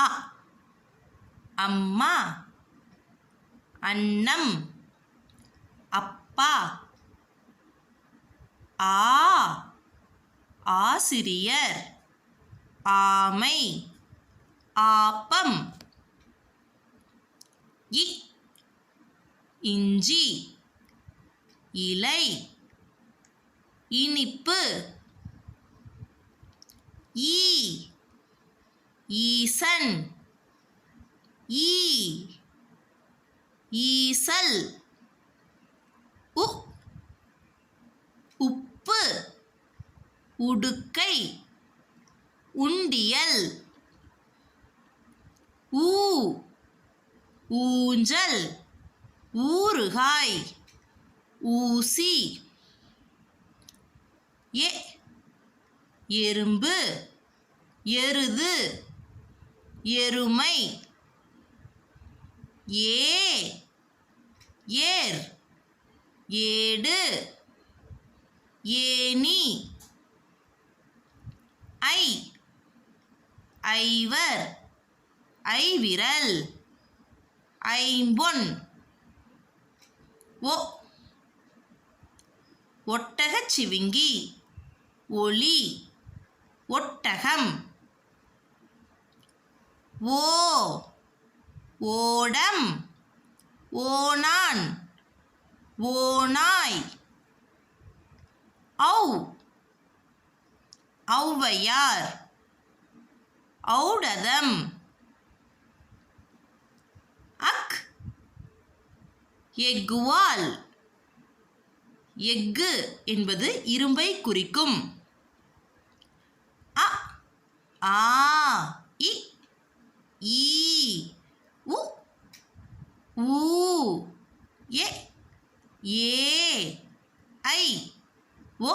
அ. அம்மா. அன்னம். அப்பா. ஆ. ஆசிரியர். ஆமை. ஆப்பம். இ. இஞ்சி. இலை. இனிப்பு. ஈ. ஈசன். ஈ. ஈசல். உ. உப்பு. உடுக்கை. உண்டியல். ஊ. ஊஞ்சல். ஊறுகாய். ஊசி. எ. எறும்பு. எருது. எருமை. ஏ. ஏர். ஏடு. ஏனி ஐ. ஐவர். ஐவிரல். ஐம்பொன். ஒ. ஒட்டகச் சிவிங்கி. ஒளி. ஒட்டகம். ஓ ஓடம் ஓனான் ஓநாய் ஔ ஔவையார் ஔடதம் அக் எக்குவால் எஃகு என்பது இரும்பை குறிக்கும். அ ஆ ஈ உ ஊ ஏ ஏ ஐ ஓ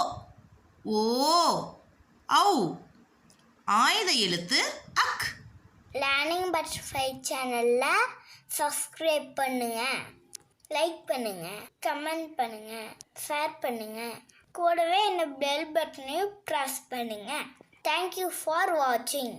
ஓ ஔ. ஆயுத எழுத்து அக். லேர்னிங் பட்டர்ஃப்ளை சேனலில் சப்ஸ்கிரைப் பண்ணுங்கள் லைக் பண்ணுங்கள் கமெண்ட் பண்ணுங்கள் ஷேர் பண்ணுங்கள் கூடவே இந்த பெல் பட்டனையும் ப்ரெஸ் பண்ணுங்கள் தேங்க்யூ ஃபார் வாட்சிங்